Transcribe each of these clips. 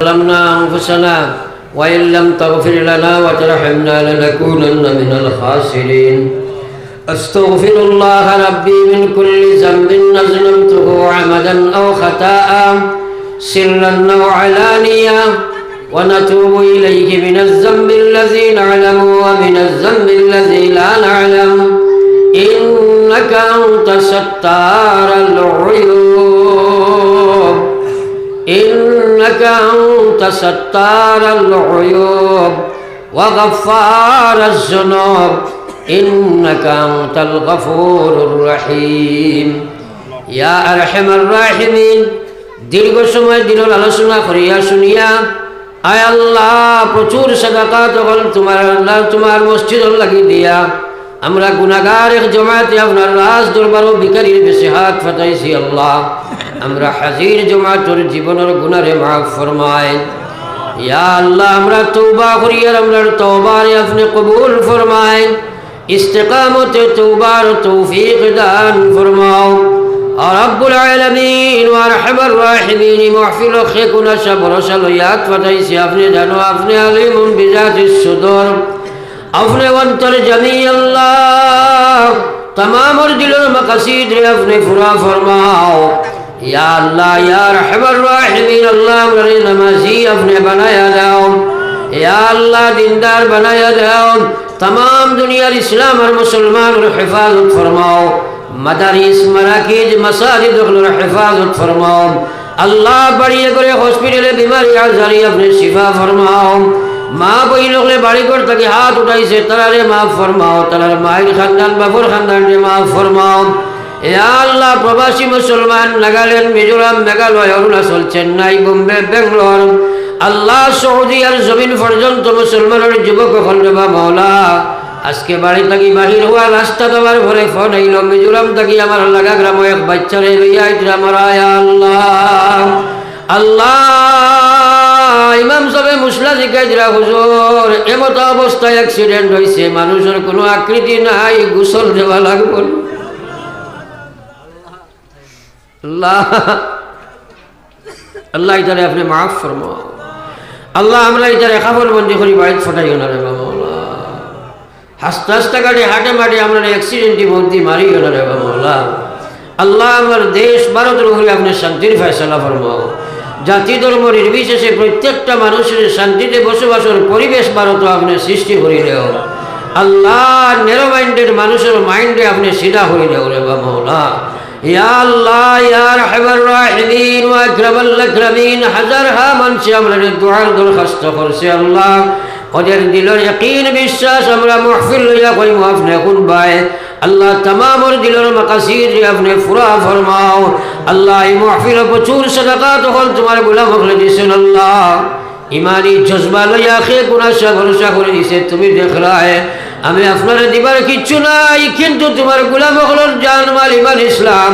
ظلمنا أنفسنا وإن لم تغفر لنا وترحمنا لنكونن من الخاسرين. أستغفر الله ربي من كل ذنب أذنبته عمدا أو خطاء سرا أو علانية ونتوب إليه من الذنب الذي نعلم ومن الذنب الذي لا نعلم. إنك أنت ستار العيوب. إنك أنت ستار العيوب وغفار الذنوب إنك أنت الغفور الرحيم يا أرحم الراحمين দীর্ঘ সময় দিনের আলোচনা করিয়া শুনিয়া আয় আল্লাহ প্রচুর সাদাকাত হল তোমার আল্লাহ তোমার মসজিদ লাগি দিয়া আমরা গুনাগার এক জমাতে আপনার রাজ দরবার ও বিকারির বেশি হাত ফাটাইছি আল্লাহ আমরা হাজির জমাতর জীবনের গুনারে মাফ ফরমায় ইয়া আল্লাহ আমরা তৌবা করি আর আমরা তৌবারে আপনি কবুল ফরমায় ইস্তেকামতে তৌবার তৌফিক দান ফরমাও رب العالمين وارحم الراحمين محفل خيكنا شبر سلويات فتيسي أفني دانو أفني عليم بذات الصدور أفني وانتر جميع الله تمام الدل المقاصد أفني فرا فرماو يا الله يا رحم الراحمين الله مري نمازي أفني بنايا داوم يا الله ديندار بنايا داوم تمام دنيا الإسلام والمسلمان والحفاظ فرماو মাদারিস মারাকিজ মাসাজিদ ওগুলোর হেফাজত ফরমাও আল্লাহ বাড়িয়ে করে হসপিটালে বিমারি আজারি আপনি শিফা ফরমাও মা বই লোকলে বাড়ি করে তাকে হাত উঠাইছে তারারে মাফ ফরমাও তারার মায়ের খানদান বাবুর খানদান রে মাফ ফরমাও এ আল্লাহ প্রবাসী মুসলমান নাগাল্যান্ড, মিজোরাম, মেঘালয়, অরুণাচল, চেন্নাই, বোম্বে বেঙ্গলোর আল্লাহ সৌদি আর জমিন পর্যন্ত মুসলমানের যুবক হল বা মৌলা আজকে বাড়ি থাকি বাহির হওয়া রাস্তা তোমার ঘরে ফোন আইল, মিজোরাম থাকি আমার লাগা গ্রাম এক বাচ্চারে লইয়া আইতরা আমার আল্লাহ। আল্লাহ, ইমাম সবে মুসলা জিকাইজরা হুজুর, এমত অবস্থায় অ্যাক্সিডেন্ট হয়েছে মানুষের কোনো আকৃতি নাই, গোসল দেওয়া লাগব আল্লাহ। ইতারে আপনি মাফ ফরমাও আল্লাহ আমরা ইতারে খাবার বন্দি করি বাড়িতে ফটাইও না রে বাবা হাসতে হাসতে গাড়ি, হাটে মাটে আমরা অ্যাক্সিডেন্টই মন্দি মারিও না রে আল্লাহ। আমার দেশ, ভারতের উপরে আপনি শান্তির ফয়সলা ফরমাও। জাতি ধর্ম নির্বিশেষে প্রত্যেকটা মানুষের শান্তিতে বসবাসের পরিবেশ ভারত আপনি সৃষ্টি করিলেও আল্লাহ নেরো মাইন্ডের মানুষের মাইন্ডে আপনি সিধা হইলেও রে বাবা ইয়া আল্লাহ, ইয়া রাহমার রাহিমিন, ওয়া আকরামাল আকরামিন, হাজার হা মানুষ আমরা দোয়ার দরখাস্ত ওদের দিলের যকিন বিশ্বাস আমরা মহফিল লইয়া কই আপনি কোন ভাই। আল্লাহ তামামর দিলের মাকাসির আপনি ফুরা ফরমাও। আল্লাহ এই মহফিল প্রচুর সাদাকাত হল তোমার গোলাম হলে দিছেন আল্লাহ। ইমানি জজবা লইয়া খে গুনাশা ভরসা করে দিছে, তুমি দেখলায়। আমি আপনার দিবার কিচ্ছু নাই কিন্তু তোমার গুলাম হলর জান মাল ইমান ইসলাম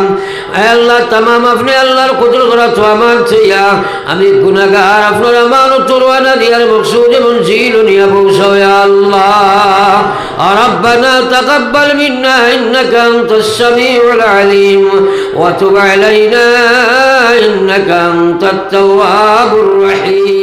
আল্লাহ তামাম আপনি আল্লাহর কুদর করা তো আমার থইয়া আমি গুনাগার আপনার আমার তোরওয়ানা দিয়ার মকসুদ মনজিল নিয়া পৌঁছায় আল্লাহ ربنا تقبل منا إنك أنت السميع العليم وتب علينا إنك أنت التواب الرحيم